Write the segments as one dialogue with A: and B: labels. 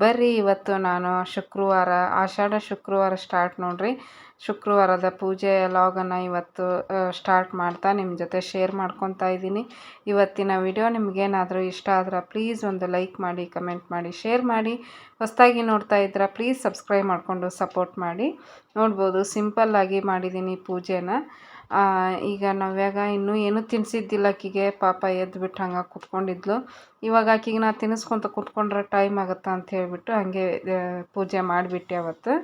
A: ಬರ್ರಿ, ಇವತ್ತು ನಾನು ಶುಕ್ರವಾರ, ಆಷಾಢ ಶುಕ್ರವಾರ ಸ್ಟಾರ್ಟ್ ನೋಡ್ರಿ. ಶುಕ್ರವಾರದ ಪೂಜೆ ಲಾಗನ್ನು ಇವತ್ತು ಸ್ಟಾರ್ಟ್ ಮಾಡ್ತಾ ನಿಮ್ಮ ಜೊತೆ ಶೇರ್ ಮಾಡ್ಕೊತಾ ಇದ್ದೀನಿ. ಇವತ್ತಿನ ವಿಡಿಯೋ ನಿಮಗೇನಾದರೂ ಇಷ್ಟ ಆದ್ರೆ ಪ್ಲೀಸ್ ಒಂದು ಲೈಕ್ ಮಾಡಿ ಕಮೆಂಟ್ ಮಾಡಿ ಶೇರ್ ಮಾಡಿ. ಹೊಸದಾಗಿ ನೋಡ್ತಾ ಇದ್ರೆ ಪ್ಲೀಸ್ ಸಬ್ಸ್ಕ್ರೈಬ್ ಮಾಡಿಕೊಂಡು ಸಪೋರ್ಟ್ ಮಾಡಿ. ನೋಡ್ಬೋದು ಸಿಂಪಲ್ಲಾಗಿ ಮಾಡಿದ್ದೀನಿ ಪೂಜೆನ. ಈಗ ನವ್ಯಾಗ ಇನ್ನೂ ಏನೂ ತಿನ್ನಿಸಿದ್ದಿಲ್ಲ ಆಕಿಗೆ. ಪಾಪ ಎದ್ದು ಬಿಟ್ಟು ಹಂಗೆ ಕುತ್ಕೊಂಡಿದ್ಲು. ಇವಾಗ ಆಕಿಗೆ ನಾ ತಿನ್ನಿಸ್ಕೊತ ಕುತ್ಕೊಂಡ್ರೆ ಟೈಮ್ ಆಗುತ್ತಾ ಅಂತ ಹೇಳಿಬಿಟ್ಟು ಹಾಗೆ ಪೂಜೆ ಮಾಡಿಬಿಟ್ಟೆ ಅವತ್ತು.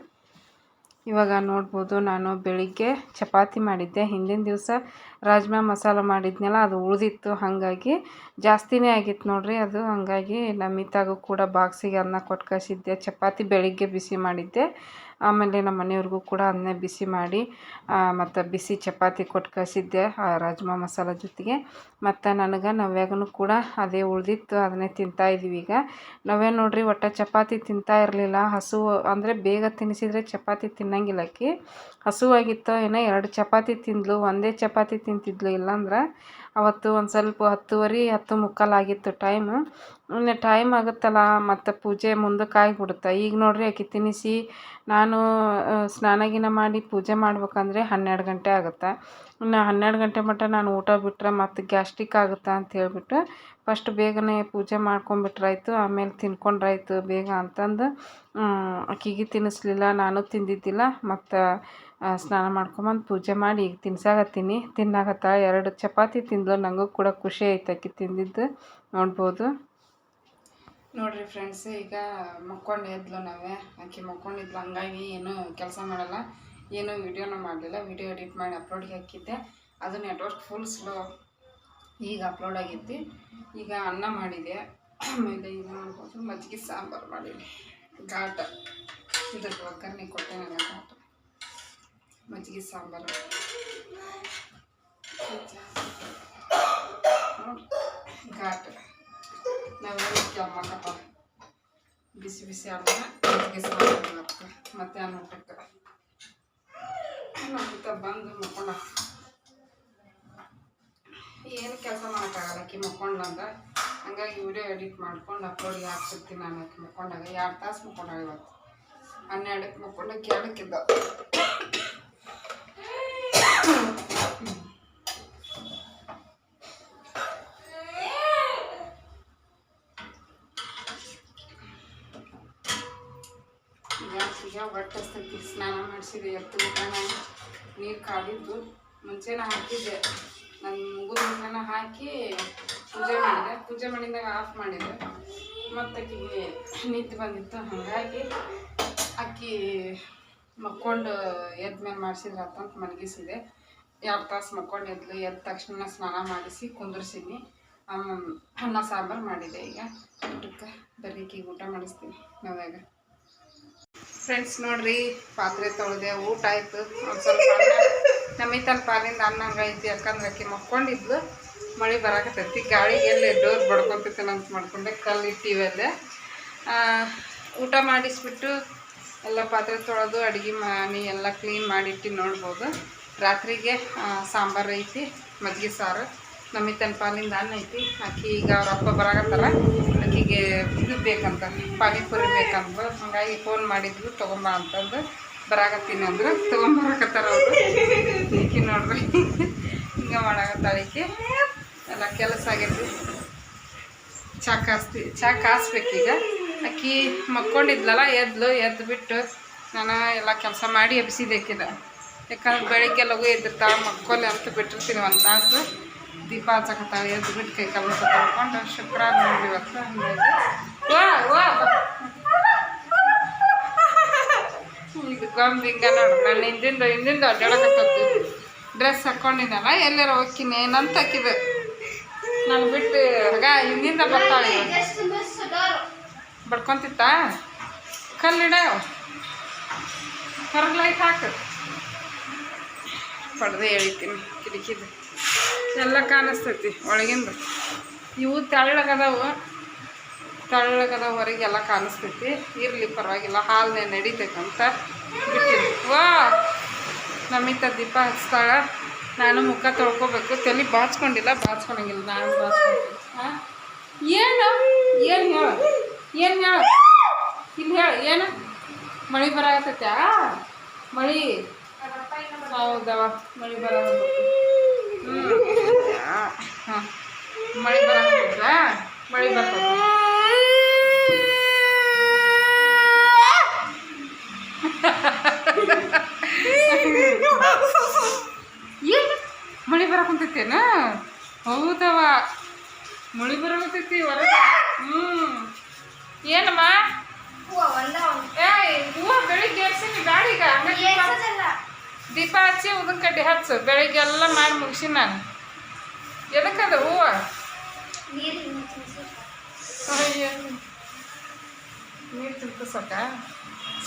A: ಇವಾಗ ನೋಡ್ಬೋದು ನಾನು ಬೆಳಿಗ್ಗೆ ಚಪಾತಿ ಮಾಡಿದ್ದೆ. ಹಿಂದಿನ ದಿವಸ ರಾಜ್ಮಾ ಮಸಾಲ ಮಾಡಿದ್ನಲ್ಲ, ಅದು ಉಳಿದಿತ್ತು. ಹಾಗಾಗಿ ಜಾಸ್ತಿನೇ ಆಗಿತ್ತು ನೋಡ್ರಿ ಅದು. ಹಾಗಾಗಿ ನಮಿತಾಗೂ ಕೂಡ ಬಾಕ್ಸಿಗೆ ಅನ್ನ ಕೊಟ್ಟು ಚಪಾತಿ ಬೆಳಿಗ್ಗೆ ಬಿಸಿ ಮಾಡಿದ್ದೆ. ಆಮೇಲೆ ನಮ್ಮ ಮನೆಯವ್ರಿಗೂ ಕೂಡ ಅದನ್ನೇ ಬಿಸಿ ಮಾಡಿ ಮತ್ತು ಬಿಸಿ ಚಪಾತಿ ಕೊಟ್ಟು ಕಳಿಸಿದ್ದೆ ರಾಜ್ಮಾ ಮಸಾಲ ಜೊತೆಗೆ. ಮತ್ತು ನನಗೆ ನವ್ಯಾಗೂ ಕೂಡ ಅದೇ ಉಳಿದಿತ್ತು, ಅದನ್ನೇ ತಿಂತಾ ಇದೀವಿ ಈಗ. ನವ್ಯ ನೋಡಿರಿ, ಒಟ್ಟು ಚಪಾತಿ ತಿಂತಾ ಇರಲಿಲ್ಲ. ಹಸು, ಅಂದರೆ ಬೇಗ ತಿನ್ನಿಸಿದರೆ ಚಪಾತಿ ತಿನ್ನಂಗಿಲ್ಲ ಆಕಿ. ಹಸುವಾಗಿತ್ತು ಏನೋ ಎರಡು ಚಪಾತಿ ತಿಂದ್ಲು, ಒಂದೇ ಚಪಾತಿ ತಿಂತಿದ್ಲು ಇಲ್ಲಾಂದ್ರೆ ಅವತ್ತು ಒಂದು ಸ್ವಲ್ಪ ಹತ್ತುವರೆ, ಹತ್ತು ಮುಕ್ಕಾಲು ಆಗಿತ್ತು ಟೈಮ್ ಇನ್ನು ಟೈಮ್ ಆಗುತ್ತಲ್ಲ ಮತ್ತು ಪೂಜೆ ಮುಂದಕ್ಕೆ ಆಗಿಬಿಡುತ್ತೆ ಈಗ ನೋಡಿರಿ ಆಕೆ ತಿನ್ನಿಸಿ ನಾನು ಸ್ನಾನ ಗಿನ ಮಾಡಿ ಪೂಜೆ ಮಾಡ್ಬೇಕಂದ್ರೆ ಹನ್ನೆರಡು ಗಂಟೆ ಆಗುತ್ತೆ. ಇನ್ನು ಹನ್ನೆರಡು ಗಂಟೆ ಮಟ್ಟ ನಾನು ಊಟ ಬಿಟ್ಟರೆ ಮತ್ತು ಗ್ಯಾಸ್ಟ್ರಿಕ್ ಆಗುತ್ತೆ ಅಂತ ಹೇಳ್ಬಿಟ್ಟು ಫಸ್ಟ್ ಬೇಗನೆ ಪೂಜೆ ಮಾಡ್ಕೊಂಬಿಟ್ರಾಯ್ತು, ಆಮೇಲೆ ತಿನ್ಕೊಂಡ್ರಾಯ್ತು ಬೇಗ ಅಂತಂದು ಆಕಿಗೆ ತಿನ್ನಿಸ್ಲಿಲ್ಲ, ನಾನು ತಿಂದಿದ್ದಿಲ್ಲ, ಮತ್ತು ಸ್ನಾನ ಮಾಡ್ಕೊಂಬಂದು ಪೂಜೆ ಮಾಡಿ ಈಗ ತಿನ್ಸಾಕತ್ತೀನಿ. ತಿನ್ನಾಕತ್ತ ಎರಡು ಚಪಾತಿ ತಿಂದ್ಲು ನನಗೂ ಕೂಡ ಖುಷಿ ಆಯ್ತು ಆಕಿ ತಿಂದಿದ್ದು, ನೋಡ್ಬೋದು. ನೋಡ್ರಿ ಫ್ರೆಂಡ್ಸ್, ಈಗ ಮಕ್ಕೊಂಡು ಎದ್ಲು ನಾವೇ ಆಕೆ ಮಕ್ಕೊಂಡಿದ್ಲು, ಹಂಗಾಗಿ ಏನೂ ಕೆಲಸ ಮಾಡಲ್ಲ, ಏನೂ ವಿಡಿಯೋನ ಮಾಡಲಿಲ್ಲ, ವಿಡಿಯೋ ಎಡಿಟ್ ಮಾಡಿ ಅಪ್ಲೋಡ್ಗೆ ಹಾಕಿದ್ದೆ. ಅದು ನೆಟ್ವರ್ಕ್ ಫುಲ್ ಸ್ಲೋ. ಈಗ ಅಪ್ಲೋಡ್ ಆಗೈತಿ ಈಗ ಅನ್ನ ಮಾಡಿದೆ. ಆಮೇಲೆ ಈಗ ನೋಡ್ಬೋದು ಮಜ್ಜಿಗೆ ಸಾಂಬಾರು ಮಾಡಿದೆ. ಘಾಟ. ಇದಕ್ಕೆ ಒಗ್ಗರಣೆ ಕೊಟ್ಟೆ ನನಗೆ ಘಾಟ. ಮಜ್ಜಿಗೆ ಸಾಂಬಾರು. ಘಾಟ. ನಾವು ಕೆಮ್ಮಕಪ್ಪ ಬಿಸಿ ಬಿಸಿ ಅನ್ನ, ಮಜ್ಜಿಗೆ ಸಾಂಬಾರು ಮತ್ತೆ ಅನ್ನ ಬಂದು ಮಕ್ಕೊಂಡ ಏನು ಕೆಲಸ ಮಾಡೋಕ್ಕಾಗಲ್ಲ ಆಕಿ ಮಕ್ಕೊಂಡ್ಲಂದ ಹಂಗಾಗಿ ವಿಡಿಯೋ ಎಡಿಟ್ ಮಾಡ್ಕೊಂಡು ಅಪ್ಲೋಡಿಗೆ ಹಾಕ್ತಿರ್ತೀನಿ ನಾನು ಆಕಿ ಮಕ್ಕೊಂಡಾಗ. ಎರಡು ತಾಸು ಮಕ್ಕೊಂಡಾಗ ಇವತ್ತು. ಹನ್ನೆರಡಕ್ಕೆ ಮಕ್ಕೊಂಡಕ್ಕೆ ಎರಡಕ್ಕಿದ್ದ. ಈಗ ಸ್ನಾನ ಮಾಡಿಸಿದೆ ಎತ್ತು ನಾನು ನೀರು ಕಾದಿದ್ದು ನಾ ಹಾಕಿದ್ದೆ. ನನ್ನ ಮುಗಿದ ಮುಂಚೆನ ಹಾಕಿ ಪೂಜೆ ಮಾಡಿದೆ. ಪೂಜೆ ಮಾಡಿದಾಗ ಆಫ್ ಮಾಡಿದೆ. ಮತ್ತು ಅಕ್ಕಿಗೆ ನಿದ್ದೆ ಬಂದಿತ್ತು. ಹಾಗಾಗಿ ಅಕ್ಕಿ ಮಕ್ಕೊಂಡು ಎದ್ದ ಮೇಲೆ ಮಾಡಿಸಿದ್ರೆ ಅಂತ ಮಲಗಿಸಿದೆ. ಎರಡು ತಾಸು ಮಕ್ಕೊಂಡು ಎದ್ಲು. ಎದ್ದ ತಕ್ಷಣ ಸ್ನಾನ ಮಾಡಿಸಿ ಕುಂದಿರ್ಸೀನಿ ಅನ್ನ ಸಾಂಬಾರು ಮಾಡಿದೆ ಈಗ. ಊಟಕ್ಕೆ ಬರೀಕಿ ಊಟ ಮಾಡಿಸ್ತೀನಿ. ನಾವಾಗ ಫ್ರೆಂಡ್ಸ್ ನೋಡ್ರಿ, ಪಾತ್ರೆ ತೊಳೆದೆ, ಊಟ ಆಯಿತು. ಒಂದು ಸ್ವಲ್ಪ ಅನ್ನ ತನ್ನ ಪಾಲಿಂದ ಅನ್ನ ಹಂಗೈತಿ ಯಾಕಂದ್ರೆ ಅಕ್ಕಿ ಮಕ್ಕೊಂಡಿದ್ಲು ಮಳೆ ಬರಾಕತ್ತೈತಿ. ಗಾಳಿ ಎಲ್ಲಿ ಡೋರ್ ಬಡ್ಕೊತೈತಲ್ಲ ಅಂತ ಮಾಡ್ಕೊಂಡೆ ಕಲ್ಲು ಇಟ್ಟಿವಿ ಅಲ್ಲೇ. ಆ, ಊಟ ಮಾಡಿಸ್ಬಿಟ್ಟು ಎಲ್ಲ ಪಾತ್ರೆ ತೊಳೆದು ಅಡುಗೆ ಮಾಡಿ ಎಲ್ಲ ಕ್ಲೀನ್ ಮಾಡಿಟ್ಟು ನೋಡ್ಬೋದು. ರಾತ್ರಿಗೆ ಸಾಂಬಾರು ಐತಿ ಮಜ್ಜಿಗೆ ಸಾರು. ನಮಿತನ ಪಾಲಿಂದ ಅನ್ನ ಐತಿ. ಆಕಿ ಈಗ ಅವ್ರ ಅಪ್ಪ ಬರಾಕತ್ತಾರ. ಆಕಿಗೆ ಇದು ಬೇಕಂತ ಪಾನಿಪುರಿ ಬೇಕಂತ ಹಾಗಾಗಿ ಫೋನ್ ಮಾಡಿದ್ಲು ತೊಗೊಂಬ ಅಂತಂದು. ಬರಾಕತ್ತೀನಿ ಅಂದ್ರೆ, ತೊಗೊಂಬರಕತ್ತಾರ ಅವರು. ಈಕಿ ನೋಡ್ರಿ, ಹಿಂಗೆ ಮಾಡಾಕತ್ತಾಳ ಈಕಿ. ಎಲ್ಲ ಕೆಲಸ ಆಗೈತಿ. ಚಾ ಕಾಸ್ತಿ, ಚಾ ಕಾಸ್ಬೇಕೀಗ ಅಕ್ಕಿ ಮಕ್ಕೊಂಡಿದ್ಲಲ್ಲ, ಎದ್ಲು ಎದ್ದು ಬಿಟ್ಟು ನಾನು ಎಲ್ಲ ಕೆಲಸ ಮಾಡಿ ಎಬ್ಸಿದಕ್ಕಿದ ಯಾಕಂದ್ರೆ ಬೆಳಿಗ್ಗೆ ಲಘು ಎದ್ದಿರ್ತಾಳೆ, ಮಕ್ಕೋಲೆ ಅಂತ ಬಿಟ್ಟಿರ್ತೀನಿ ಒಂದು ತಾಸು. ದೀಪ ಹಚ್ಚಕತ್ತಾಳೆ ಎದ್ದು ಬಿಟ್ಟು ಕೈ ಕಾಲು ನೋಡಿ ತೊಳ್ಕೊಂಡು ಶುಕ್ರವಾರ ಓ ಇವತ್ತು. ಹಂಗಾಗಿ ವಾ ವಾ ಇದು ಗೊಂಬ್ ಹಿಂಗ ನೋಡ್ರಿ ನಾನು ಹಿಂದಿಂದ ಹಿಂದಿಂದ ಅಡ್ಡಾಡಕತ್ತೈತಿ ಡ್ರೆಸ್ ಹಾಕ್ಕೊಂಡಿದ್ದಲ್ಲ ಎಲ್ಲಾರ ಹೋಗ್ತೀನಿ ಏನಂತ ಹಾಕಿದೆ. ನಾನು ಬಿಟ್ಟು ಆಗ ಹಿಂದಿಂದ ಬರ್ತಾಳೆ ಬಡ್ಕೊಂತಿತ್ತ ಕಲ್ಲಿಡ. ಹೊರಗೆ ಲೈಟ್ ಹಾಕು. ಪಡ್ದೆ ಎಳಿತೀನಿ ಕಿಟಕಿದು ಎಲ್ಲ ಕಾಣಿಸ್ತೈತಿ, ಒಳಗಿಂದ. ಇವು ತೆಳ್ಳಗದಾವು. ತೆಳ್ಳಗದ ಹೊರಗೆ ಎಲ್ಲ ಕಾಣಿಸ್ತೈತಿ ಇರಲಿ ಪರವಾಗಿಲ್ಲ ಹಾಲನ್ನೇ ನಡಿತೈತಂತ ಬಿಟ್ಟಿನಿ ವಾ! ನಮಿತ ದೀಪ ಹಚ್ತಾಳ. ನಾನು ಮುಖ ತೊಳ್ಕೊಬೇಕು. ತಲೆ ಬಾಚ್ಕೊಂಡಿಲ್ಲ ಬಾಚ್ಕೊಳಂಗಿಲ್ಲ ನಾನು ಬಾಚ್ಕೊಂಡಿಲ್ಲ. ಹಾಂ ಏನು? ಏನು ಹೇಳು? ಏನು ಹೇಳು? ಇಲ್ಲಿ ಹೇಳು, ಏನು? ಮಳೆ ಬರಾಕತ್ತೈತೆ ಮಳಿ? ಹೌದವ ಮಳೆ ಬರ ಹ್ಞೂ ಹಾಂ, ಮಳೆ ಬರ ಮಳೆ ಬರ್ತೈತೆ. ಏನು? ಮಳೆ ಬರಕುಂತೈತೇನ ಹೌದವ ಮಳೆ ಬರಕುಂತೈತಿ ಹೊರಗೆ. ಹ್ಞೂ ಏನಮ್ಮ? ಹೂವ ಬೆಳಿಗ್ಗೆ ಏರ್ಸಿನಿ ಗಾಡಿಗ ದೀಪ ಹಚ್ಚಿ. ಉದನ್ ಕಡ್ಡಿ ಹಚ್ಚು. ಬೆಳಿಗ್ಗೆ ಎಲ್ಲ ಮಾಡಿ ಮುಗಿಸಿ ನಾನು. ಎದಕ್ಕದ ಹೂವ. ನೀರು ತುಂಬಿಸಕ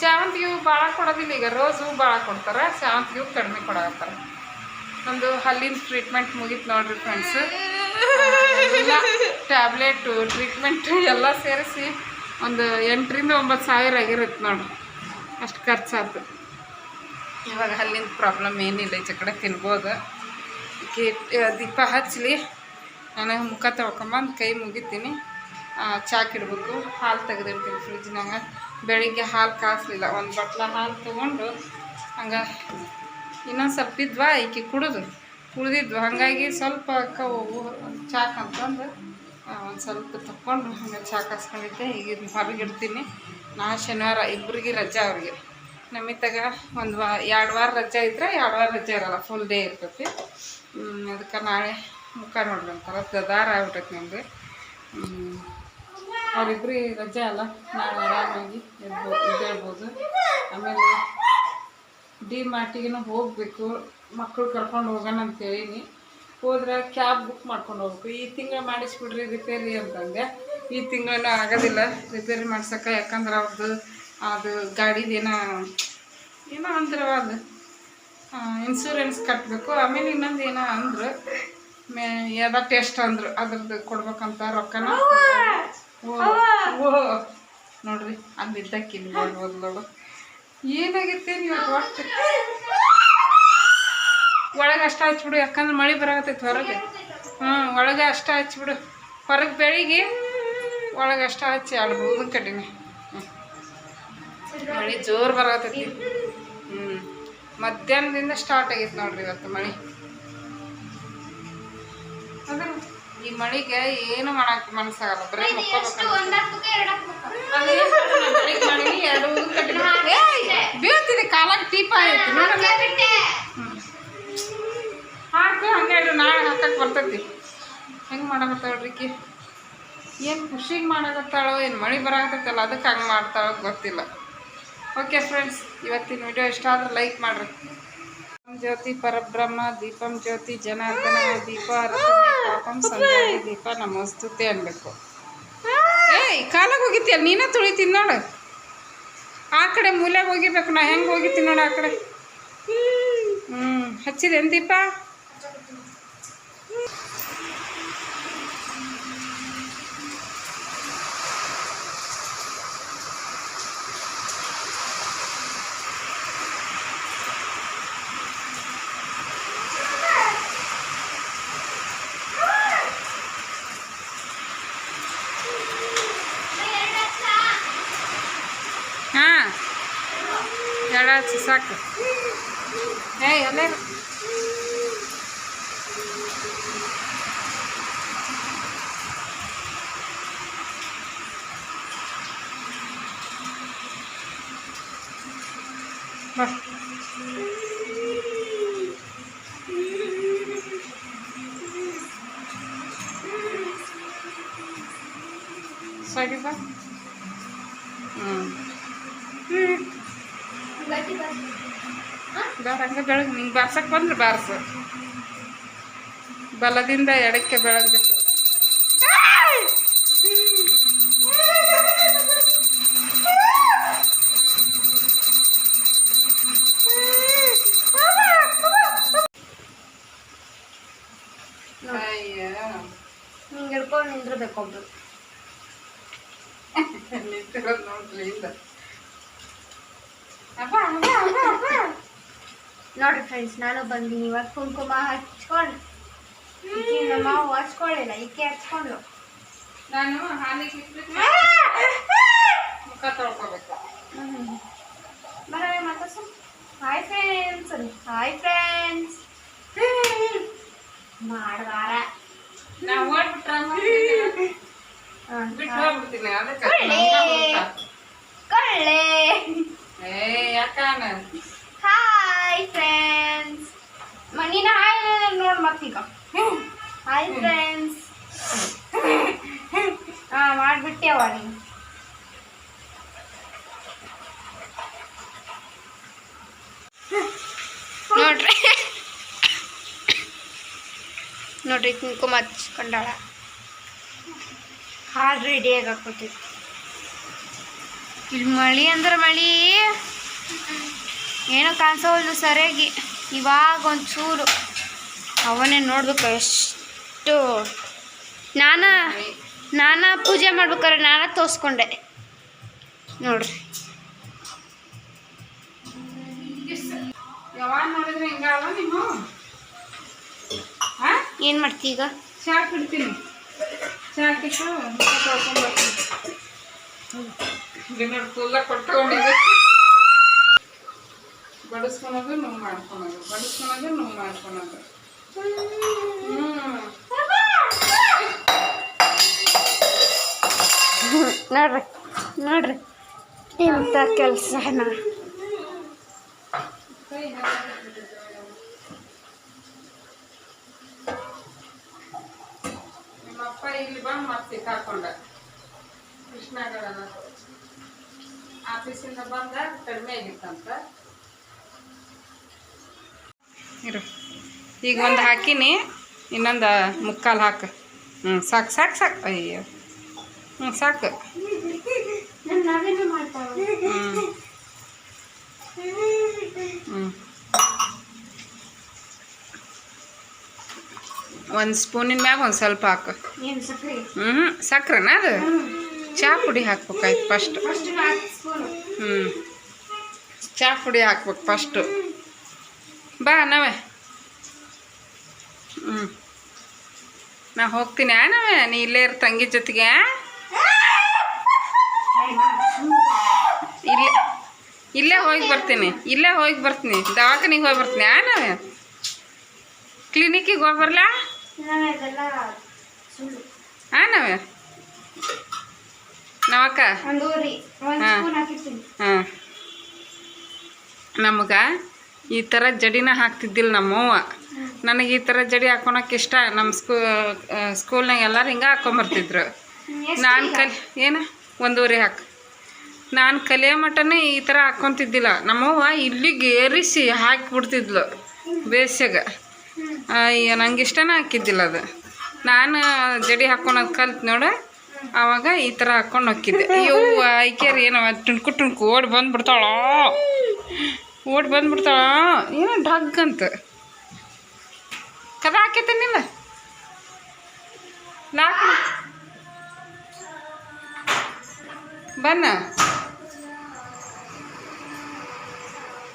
A: ಸೇವಂತಿಗೆ ಹೂವು ಭಾಳ ಕೊಡೋದಿಲ್ಲ ಈಗ. ರೋಸ್ ಹೂವು ಭಾಳ ಕೊಡ್ತಾರೆ ಸೇವಂತಿಗೆ ಹೂವು ಕಡಿಮೆ ಕೊಡಕತ್ತಾರೆ. ನಮ್ಮದು ಹಲ್ಲಿನ ಟ್ರೀಟ್ಮೆಂಟ್ ಮುಗೀತು ನೋಡ್ರಿ ಫ್ರೆಂಡ್ಸ್ ಟ್ಯಾಬ್ಲೆಟು ಟ್ರೀಟ್ಮೆಂಟ್ ಎಲ್ಲ ಸೇರಿಸಿ ಒಂದು ಎಂಟರಿಂದ ಒಂಬತ್ತು ಸಾವಿರ ಆಗಿರುತ್ತೆ ನೋಡ್ರಿ. ಅಷ್ಟು ಖರ್ಚಾಯ್ತು ಇವಾಗ ಹಲ್ಲಿನ ಪ್ರಾಬ್ಲಮ್ ಏನಿಲ್ಲ ಈಚೆ ಕಡೆ ತಿನ್ಬೋದು. ದೀಪ ಹಚ್ಚಲಿ ನಾನು ಮುಖ ತೊಳ್ಕೊಂಬಂದು ಕೈ ಮುಗಿತೀನಿ. ಚಾಕಿಡ್ಬೇಕು ಹಾಲು ತೆಗೆದಿಡ್ತೀನಿ ಫ್ರಿಜ್ನಾಗ ಬೆಳಿಗ್ಗೆ ಹಾಲು ಕಾಸಲಿಲ್ಲ. ಒಂದು ಬಟ್ಲ ಹಾಲು ತೊಗೊಂಡು ಹಂಗೆ ಇನ್ನೊಂದು ಸ್ವಲ್ಪ ಇದ್ವಾ, ಈಕೆ ಕುಡಿದು. ಕುಡಿದಿದ್ವು. ಹಾಗಾಗಿ ಸ್ವಲ್ಪ ಕವು ಚಾಕ್ ಅಂತಂದು ಒಂದು ಸ್ವಲ್ಪ ತಕ್ಕೊಂಡು ಹಂಗೆ ಚಾ ಕಾಸ್ಕೊಂಡಿದ್ದೆ. ಈಗ ಹೊರಗಿಡ್ತೀನಿ. ನಾ ಶನಿವಾರ ಇಬ್ಬರಿಗೆ ರಜೆ ಅವ್ರಿಗೆ. ನಮಿತಾಗ ಒಂದು ವಾ, ಎರಡು ವಾರ ರಜೆ ಇದ್ರೆ ಎರಡು ವಾರ ರಜೆ ಇರಲ್ಲ ಫುಲ್ ಡೇ ಇರ್ತೈತಿ. ಅದಕ್ಕೆ ನಾಳೆ ಮುಖ ನೋಡ್ಬೇಕಂತಾರ ದದಾರ ಆಗ್ಬಿಟ್ಟೈತಿ ನಮ್ದು ಅವರಿಬ್ರಿಗೆ ರಜೆ ಅಲ್ಲ, ನಾವು ಆರಾಮಾಗಿ ಎದ್ಬೋ ಇದ್ದೇಳ್ಬೋದು ಆಮೇಲೆ ಡಿ ಮಾರ್ಟಿಗೂ ಹೋಗಬೇಕು ಮಕ್ಕಳು ಕರ್ಕೊಂಡು ಹೋಗೋಣ ಅಂತ ಹೇಳೀನಿ. ಹೋದ್ರೆ ಕ್ಯಾಬ್ ಬುಕ್ ಮಾಡ್ಕೊಂಡು ಹೋಗ್ಬೇಕು. ಈ ತಿಂಗಳು ಮಾಡಿಸ್ಬಿಡ್ರಿ, ರಿಪೇರಿ ಅಂತಂದೆ. ಈ ತಿಂಗಳನ್ನ ಆಗೋದಿಲ್ಲ, ರಿಪೇರಿ ಮಾಡ್ಸೋಕೆ ಯಾಕಂದ್ರೆ ಅವ್ರದ್ದು ಅದು ಗಾಡಿದು ಏನೋ ಏನೋ ಅಂದ್ರೆ ಅದು. ಇನ್ಸೂರೆನ್ಸ್ ಕಟ್ಟಬೇಕು ಆಮೇಲೆ ಇನ್ನೊಂದು ಏನೋ ಅಂದ್ರೆ. ಮೇ ಯಾವ ಟೆಸ್ಟ್ ಅಂದರು. ಅದ್ರದ್ದು ಕೊಡ್ಬೇಕಂತ ರೊಕ್ಕನ. ನೋಡ್ರಿ ಅಲ್ಲಿ ಇದ್ದಕ್ಕೆ ಇಲ್ಲಿ ನೋಡು. ಏನಾಗೈತೆ ನೀವು ಒಟ್ಟು ಒಳಗೆ ಅಷ್ಟ ಹಚ್ಬಿಡು ಯಾಕಂದ್ರೆ ಮಳೆ ಬರಾಕತ್ತೈತಿ ಹೊರಗೆ. ಹ್ಞೂ ಒಳಗೆ ಅಷ್ಟ ಹಚ್ಬಿಡು ಹೊರಗೆ ಬೆಳಿಗ್ಗೆ ಒಳಗೆ ಅಷ್ಟ ಹಚ್ಚಿ ಆಡ್ಬೋದು ಕಡಿಮೆ. ಹ್ಞೂ. ಮಳೆ ಜೋರು ಬರಾಕತ್ತೈತಿ. ಹ್ಞೂ. ಮಧ್ಯಾಹ್ನದಿಂದ ಸ್ಟಾರ್ಟ್ ಆಗೈತೆ ನೋಡ್ರಿ ಇವತ್ತು ಮಳೆ. ಅದ್ರ ಈ ಮಳಿಗೆ ಏನು ಮಾಡಕ್ ಮನ್ಸಾಗಲ್ಲ. ಬರೀ ಬೀಳ್ತಿದೆ ಕಾಲಾಗ ಟೀಪ ಐತಿ ನೋಡಲ್ಲ ಹಾಕು ಹನ್ನೆರಡು ನಾಳೆ ಹಾಕಕ್ಕೆ ಬರ್ತೈತಿ. ಹೆಂಗ್ ಮಾಡಕತ್ತಾಳ್ರಿ ಏನ್ ಏನು ಖುಷಿಗೆ ಮಾಡಕತ್ತಾಳೋ ಏನು ಮಳೆ ಬರಾಕತ್ತಲ್ಲ ಅದಕ್ಕೆ ಹಂಗೆ ಮಾಡ್ತಾಳೋ ಗೊತ್ತಿಲ್ಲ. ಓಕೆ ಫ್ರೆಂಡ್ಸ್ ಇವತ್ತಿನ ವಿಡಿಯೋ ಇಷ್ಟ ಆದ್ರೆ ಲೈಕ್ ಮಾಡಿರಿ. ಜ್ಯೋತಿ ಪರಬ್ರಹ್ಮ ದೀಪಂ ಜ್ಯೋತಿ ಜನಾರ್ದನ ದೀಪ ಪಾಪಂ ಸಂಜಾಯಿ ದೀಪ ನಮಸ್ತುತೆ ಅನ್ಬೇಕು. ಏಯ್ ಕಾಲಾಗ ಹೋಗಿತ್ತೀಯಲ್ಲ ನೀನೇ ತುಳಿತೀನಿ ನೋಡು ಆ ಕಡೆ ಮೂಲೆಗೆ ಹೋಗಿಬೇಕು ನಾ ಹೆಂಗೆ ಹೋಗಿತ್ತೀನಿ ನೋಡು ಆ ಕಡೆ? ಹ್ಞೂ ಹಚ್ಚಿದೇನು ದೀಪ ಹಾಂ ಎರಡು ಹಚ್ಚಿ ಸಾಕು ಏಯ್ ಅಲ್ಲೇ ಇರು. ಬಾ ಸರಿ ಬಾ ಬೇಡ ಹಂಗೆ ಬೆಳಗ್ಗೆ ನಿಂಗೆ ಬಾರ್ಸಕ್ಕೆ ಬಂದ್ರೆ ಬಾರಿಸು. ಬಲದಿಂದ ಎಡಕ್ಕೆ ಬೆಳಗ್ಬೇಕು. ಅಯ್ಯ.
B: ಹಿಂಗೆ ಹಿಡ್ಕೊಂಡು ನಿಂದಿರ್ಬೇಕು ಒಬ್ರು.
A: ನಿಂತಿರೋದು ನೋಡ್ರಿ ಇಲ್ಲ ಅಪ್ಪ ಅಪ್ಪ ಅಪ್ಪ ಅಪ್ಪ
B: ನೋಡ್ರಿ ಫ್ರೆಂಡ್ಸ್ ನಾನು ಬಂದೀನಿ ಇವಾಗ ಕುಂಕುಮ ಹಚ್ಕೊಂಡು ನಮ್ಮ ಮಾವು ಹಚ್ಕೊಳ್ಳಿಲ್ಲ ಈಕೆ ಹಚ್ಕೊಂಡು
A: ನಾನು ಹಾಲಿಗೆ ಮುಖ ತೊಳ್ಕೊಬೇಕು.
B: ಬರ ಮಾತಾಡ್ಸು ಹಾಯ್ ಫ್ರೆಂಡ್ಸ್ ಹಾಯ್ ಫ್ರೆಂಡ್ಸ್ ಮಾಡಬಾರ
A: ನಾವು ಓಡ್ಬಿಟ್ರೆ ಬಿಟ್ಟು ಹೋಗ್ಬಿಡ್ತೀನಿ ಅದಕ್ಕೆ
B: ಕೊಳ್ಳೆ
A: ಏ ಯಾಕಾನ
B: ಹಾಯ್ ಫ್ರೆಂಡ್ಸ್ ಮನಿನ ಹಾಯ್ ನೋಡ್ ಮತ್ತೀಗ. ಹಾಯ್ ಫ್ರೆಂಡ್ಸ್ ಹಾ ಮಾಡ್ಬಿಟ್ಟೆವ ನೀನು. ನೋಡ್ರಿ. ನೋಡ್ರಿ ಕುಂಕುಮ ಹಚ್ಕೊಂಡಾಳ. ಹಾಲು ರೆಡಿ ಆಗಾಕೋತೈತಿ ಇಲ್ಲಿ ಮಳಿ ಅಂದ್ರೆ ಮಳಿ. ಏನೋ ಕಾಣಿಸೋಲ್ದು ಸರಿಯಾಗಿ ಇವಾಗ ಒಂಚೂರು ಅವನೇ ನೋಡ್ಬೇಕು ಎಷ್ಟು. ನಾನ ನಾನ ಪೂಜೆ ಮಾಡ್ಬೇಕಾದ್ರೆ ನಾನ ತೋರಿಸ್ಕೊಂಡೆ. ನೋಡ್ರಿ. ಏನು ಮಾಡ್ತೀ ಈಗ?
A: ಚಾಕ್ ಬಿಡ್ತೀನಿ ಚಾ ಹಾಕಿಟ್ಟು ಮುಖ ತೊಳ್ಕೊಂಡ್ಬರ್ತೀನಿ ಗಿನ್ನರ್ ಫುಲ್ಲ ಕೊಟ್ಕೊಂಡಿದ್ದೆ. ಬಡಿಸ್ಕೊಳೋದು ನುಂಗ್ ಮಾಡ್ಕೊಳೋದು ಬಡಿಸ್ಕೊಳೋದು ನುಂಗ್ ಮಾಡ್ಕೊಳೋದು.
B: ನೋಡ್ರಿ ನೋಡ್ರಿ. ಇಂಥ ಕೆಲಸನ
A: ನಿಮ್ಮಪ್ಪ ಇಲ್ಲಿ ಬಂದು ಮತ್ತೆ ಸಿಕ್ಕಾಕೊಂಡ. ಕೃಷ್ಣಗಡ ಆಫೀಸಿಂದ ಬಂದ ಕಡಿಮೆ ಆಗಿತ್ತಂತ. ಇರು. ಈಗ ಒಂದು ಹಾಕಿನಿ ಇನ್ನೊಂದು ಮುಕ್ಕಾಲು ಹಾಕು. ಹ್ಞೂ ಸಾಕು ಸಾಕು ಸಾಕು. ಅಯ್ಯೋ. ಹ್ಞೂ ಸಾಕು. ಹ್ಞೂ ಒಂದು ಸ್ಪೂನಿನ ಮ್ಯಾಗ ಒಂದು ಸ್ವಲ್ಪ ಹಾಕು. ಹ್ಞೂ ಸಕ್ರೆನ ಅದು? ಚಹಾ ಪುಡಿ ಹಾಕ್ಬೇಕಾಯ್ತು ಫಸ್ಟ್ ಹ್ಞೂ ಚಹಾ ಪುಡಿ ಹಾಕ್ಬೇಕು ಫಸ್ಟು ಬಾ ನಾವೇ. ಹ್ಞೂ ನಾ ಹೋಗ್ತೀನಿ. ಆ ನಾವೇ ನೀ ಇಲ್ಲೇ ಇರು ತಂಗಿ ಜೊತೆಗೆ ಇಲ್ಲೇ ಇಲ್ಲೇ ಹೋಗಿ ಬರ್ತೀನಿ. ಇಲ್ಲೇ ಹೋಗಿ ಬರ್ತೀನಿ. ದವಾಖಾನಿಗೆ ಹೋಗಿ ಬರ್ತೀನಿ. ನಾವೇ? ಕ್ಲಿನಿಕ್ಕಿಗೆ ಹೋಗಿ ಬರಲಾ? ಹಾಂ ನಾವೇ? ನಾವಕ್ಕ ಹಾಂ. ಹಾಂ. ನಮಗೆ? ಈ ಥರ ಜಡಿನ ಹಾಕ್ತಿದ್ದಿಲ್ಲ ನಮ್ಮವ್ವ. ನನಗೆ ಈ ಥರ ಜಡಿ ಹಾಕೊಳಕ್ಕೆ ಇಷ್ಟ. ನಮ್ಮ ಸ್ಕೂ ಸ್ಕೂಲ್ನಾಗ ಎಲ್ಲರೂ ಹಿಂಗೆ ಹಾಕೊಂಬರ್ತಿದ್ರು. ನಾನು ಕಲಿ, ಏನು? ಒಂದೂವರೆ ಹಾಕಿ. ನಾನು ಕಲಿಯೋ ಮಟನೇ ಈ ಥರ ಹಾಕ್ಕೊತಿದ್ದಿಲ್ಲ ನಮ್ಮವ್ವ ಇಲ್ಲಿಗೆ ಏರಿಸಿ ಹಾಕಿಬಿಡ್ತಿದ್ಲು ಅಯ್ಯ ನಂಗೆ ಇಷ್ಟನೇ ಹಾಕಿದ್ದಿಲ್ಲ ಅದು. ನಾನು ಜಡಿ ಹಾಕ್ಕೊಳೋದು ಕಲ್ತು ನೋಡ ಆವಾಗ ಈ ಥರ ಹಾಕ್ಕೊಂಡು ಹೋಗಿದ್ದೆ ಅಯ್ಯೋ ಐಕ್ಯಾರ ಏನೋ ಟುಣ್ಕು ಟುಣ್ಕು ಓಡಿ ಬಂದ್ಬಿಡ್ತಾಳ. ಓಡಿ ಬಂದ್ಬಿಡ್ತಾಳ. ಏನೋ ಡಗ್ ಅಂತ. ಕದ ಹಾಕೈತೇನಿಲ್ಲ ಲಾಕ್ ಬನ್ನ.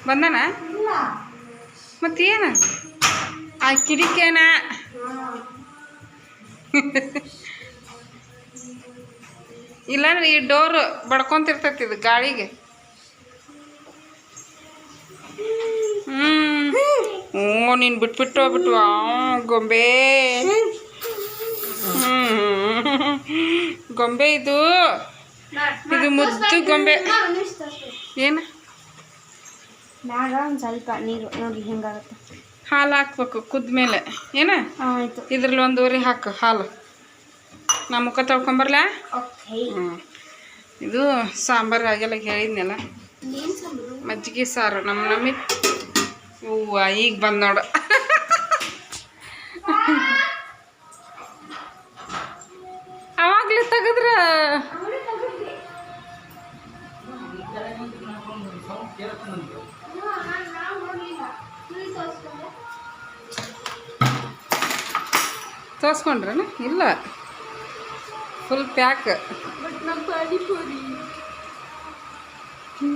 A: ಬಂದನ? ಮತ್ತೇನ? ಆ ಕಿಡಿಕೇನ ಇಲ್ಲ ಈ ಡೋರ್ ಬಡ್ಕೊಂತಿರ್ತೈತಿ ಇದು ಗಾಳಿಗೆ. ಓ ನೀನು ಬಿಟ್ಬಿಟ್ಟು ಆ ಗೊಂಬೆ. ಗೊಂಬೆ ಇದು. ಇದು ಮುದ್ದು ಗೊಂಬೆ. ಏನು?
B: ಮ್ಯಾಗ ಒಂದು ಸ್ವಲ್ಪ ನೀರು. ನೋಡಿ ಹೆಂಗಾಗುತ್ತೆ.
A: ಹಾಲು ಹಾಕ್ಬೇಕು ಕುದ್ಮೇಲೆ. ಏನ? ಇದ್ರಲ್ಲಿ ಒಂದೂವರೆ ಹಾಕು ಹಾಲು. ನಾ ಮುಖ ತೊಳ್ಕೊಂಬರ್ಲ ಹ್ಞೂ ಇದು ಸಾಂಬಾರು ಆಗೆಲ್ಲ ಹೇಳಿದ್ನಲ್ಲ. ಮಜ್ಜಿಗೆ ಸಾರು. ನಮ್ಮ ನಮ್ಮಿ ಹೂವ ಈಗ ಬಂದು ನೋಡು. ಅವಾಗಲೇ ತೆಗೆದ್ರ? ತೋರಿಸ್ಕೊಂಡ್ರೇನು? ಇಲ್ಲ. ಫುಲ್ ಪ್ಯಾಕ್ ಹಾಂ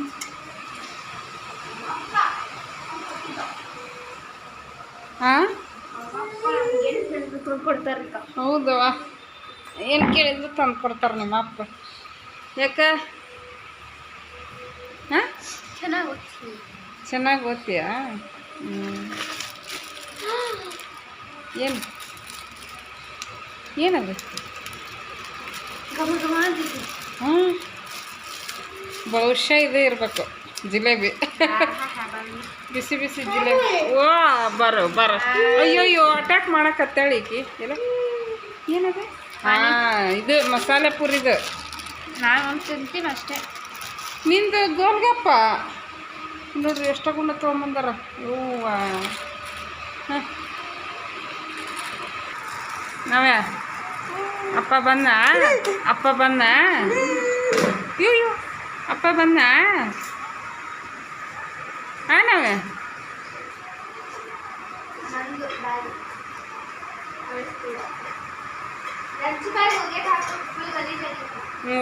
B: ಕೊಡ್ತಾರಕ್ಕ
A: ಹೌದವ ಏನು ಕೇಳಿದ್ರು ತಂದು ಕೊಡ್ತಾರೆ ನಿಮ್ಮ ಅಪ್ಪ. ಯಾಕ? ಹಾಂ?
B: ಚೆನ್ನಾಗಿ ಓದ್ತೀನಿ.
A: ಚೆನ್ನಾಗಿ ಓದ್ತೀಯಾ? ಹ್ಞೂ ಏನು?
B: ಏನಾಗುತ್ತೆ
A: ಹ್ಞೂ ಬಹುಶಃ ಇದೇ ಇರಬೇಕು. ಜಿಲೇಬಿ. ಬಿಸಿ ಬಿಸಿ ಜಿಲೇ ಓ ಬರೋ ಬರೋ. ಅಯ್ಯೋ ಅಟ್ಯಾಕ್ ಮಾಡಕತ್ತಾಳಿ ಈಕಿ. ಎಲ್ಲ ಏನದು? ಹಾಂ ಇದು ಮಸಾಲೆ ಪುರಿದು.
B: ನಾನು ಒಂದು ತಿಂತೀನಿ ಅಷ್ಟೇ.
A: ನಿಂದು ಗೋಲ್ಗಪ್ಪ? ನೋಡ್ರಿ ಎಷ್ಟು ಗುಣ ತೊಗೊಂಬಂದಾರ. ಹೂವ ಹಾಂ. ನಾವ್ಯಾ? ಅಪ್ಪ ಬಂದ ಅಪ್ಪ ಬಂದ ಅಯ್ಯೋ ಅಪ್ಪ ಬಂದ ನಾವೇ
B: ಹಾಕು. ಗಲೀಜಾಗಿತ್ತು
A: ಹ್ಞೂ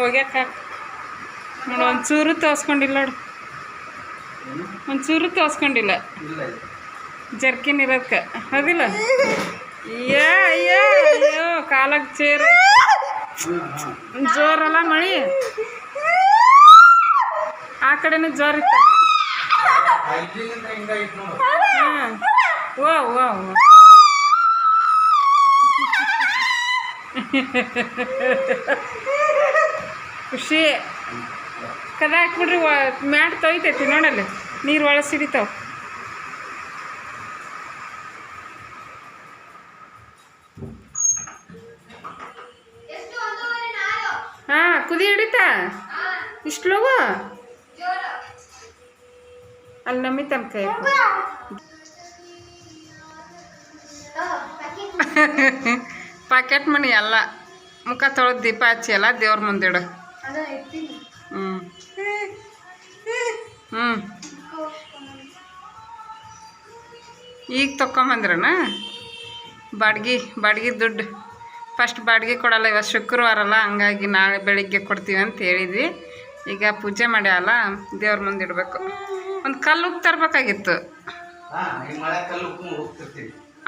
A: ನೋಡು ಒಂಚೂರು ತೋರ್ಸ್ಕೊಂಡಿಲ್ಲ ನೋಡು. ಒಂಚೂರು ತೋರ್ಸ್ಕೊಂಡಿಲ್ಲ ಜರ್ಕಿನ್ ಇರೋದಕ್ಕೆ ಹೌದಿಲ್ಲ? ಏ ಅಯ್ಯೋ ಅಯ್ಯೋ ಕಾಲಕ್ಕೆ ಚೇರ್. ಜೋರಲ್ಲ ಮಳಿ? ಆ ಕಡೆನೂ ಜೋರಿತ್ತ ಇತ್ತ. ಹಾಂ ಓ ಓ ಖುಷಿ. ಕದ ಹಾಕ್ಬಿಡ್ರಿ ಮ್ಯಾಟ್ ತೊಯ್ತೈತಿ ನೋಡಲ್ಲಿ. ನೀರು ಒಳ ಸಿಡಿತಾವ. ಹಾಂ ಕುದಿ ಹಿಡಿತಾ? ಇಷ್ಟು ಅಲ್ಲಿ ನಮ್ಮಿ ತನಕ ಪಾಕೆಟ್ ಮಣಿ ಎಲ್ಲ ಮುಖ ತೊಳೆದು ದೀಪ ಹಚ್ಚಿ ಎಲ್ಲ ದೇವ್ರ ಮುಂದಿಡು ಹ್ಞೂ ಹ್ಞೂ ಈಗ ತೊಗೊಂಬಂದ್ರನ ಬಾಡ್ಗಿ ಬಾಡ್ಗಿ ದುಡ್ಡು ಫಸ್ಟ್ ಬಾಡಿಗೆ ಕೊಡಲ್ಲ ಇವತ್ತು ಶುಕ್ರವಾರ ಅಲ್ಲ ಹಂಗಾಗಿ ನಾಳೆ ಬೆಳಿಗ್ಗೆ ಕೊಡ್ತೀವಿ ಅಂತ ಹೇಳಿದ್ವಿ. ಈಗ ಪೂಜೆ ಮಾಡ್ಯಾಲ ದೇವ್ರ ಮುಂದೆ ಇಡಬೇಕು ಒಂದು ಕಲ್ಲು ಉಪ್ಪು ತರಬೇಕಾಗಿತ್ತು.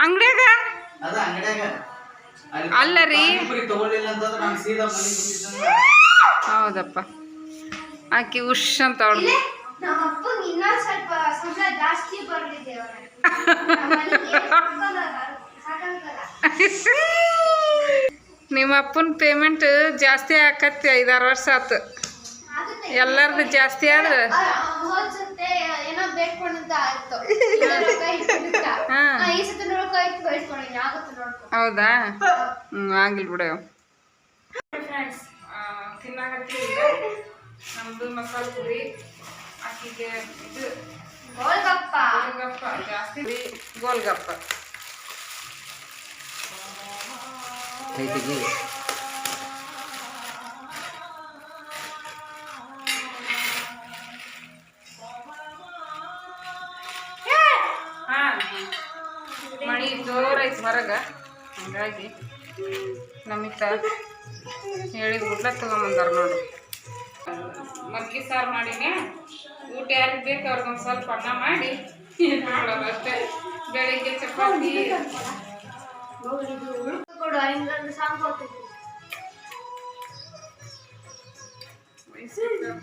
A: ಅಂಗಡಿಯಾಗ?
C: ಅಲ್ಲಿ
A: ರೀ ಹೌದಪ್ಪ. ಆಕಿ ಉಶ್ ಅಂತ ಅವಳು.
B: ನಮ್ಮ
A: ಅಪ್ಪನ ಪೇಮೆಂಟ್ ಜಾಸ್ತಿ ಆಕತ್ತಿ ಐದಾರು ವರ್ಷ ಆತು. ಎಲ್ಲರದು ಜಾಸ್ತಿ ಆದ್ರೆ?
B: ಹೋದ್ ಏನೋ ಆಯ್ತು. ಈ ಸತಿ ಆಗುತ್ತೆ ನೋಡ್ಕೊ
A: ಹ್ಮ್ ಆಗಿಲ್ಲ ಬಿಡ.
B: ಫ್ರೆಂಡ್ಸ್
A: ತಿನ್ನಾಕತ್ತೀವಿ ನಮ್ಮದು ಮಸಾಲೆ ಪುರಿ ಆಕಿಗೆ ಇದು
B: ಗೋಲ್ಗಪ್ಪ.
A: ಗೋಲ್ಗಪ್ಪ ಜಾಸ್ತಿ ಗೋಲ್ಗಪ್ಪ.
C: ಕೈ ತೆಗಿ
A: ನಮಿತಾ ಹಂಗಾಗಿ ನಮಿತ ಹೇಳಿದ ಊಟ ತೊಗೊಂಬಂದಾರ ನೋಡು. ಮಗ್ಗಿ ಸಾರು ಮಾಡಿನ. ಊಟ ಯಾರಿಗೆ ಬೇಕು ಅವ್ರಿಗೊಂದು ಸ್ವಲ್ಪ ಅನ್ನ ಮಾಡಿ. ಮಾಡೋದು ಅಷ್ಟೇ. ಬೆಳಿಗ್ಗೆ ಚಪಾತಿ.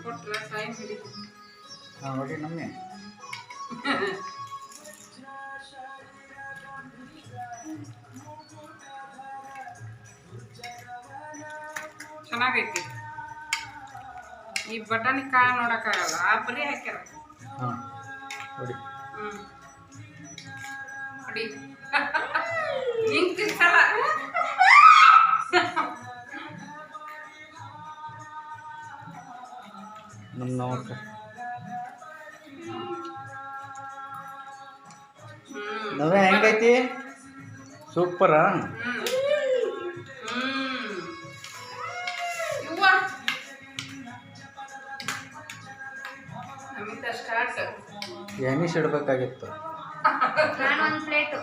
A: ಕೊಟ್ಟರೆ ಟೈಮ್ ಹಿಡಿತು ಚೆನ್ನಾಗೈತಿ. ಈ ಬಟಾಣಿ ಕಾಳು ನೋಡೋಕ್ಕಾಗಲ್ಲ ಆ ಬರೀ ಹಾಕ್ಯಾರ.
C: ಹಾಂ ನೋಡಿ
A: ಹ್ಞೂ ಹಿಂಗೆ
C: ನಮ್ಮ ನವಕ್ಕ. ಹೆಂಗೈತಿ? ಸೂಪರಾ?
A: ನಮಿತ
C: ಇಡಬೇಕಾಗಿತ್ತು.
B: ನಾನು ಒಂದು ಪ್ಲೇಟು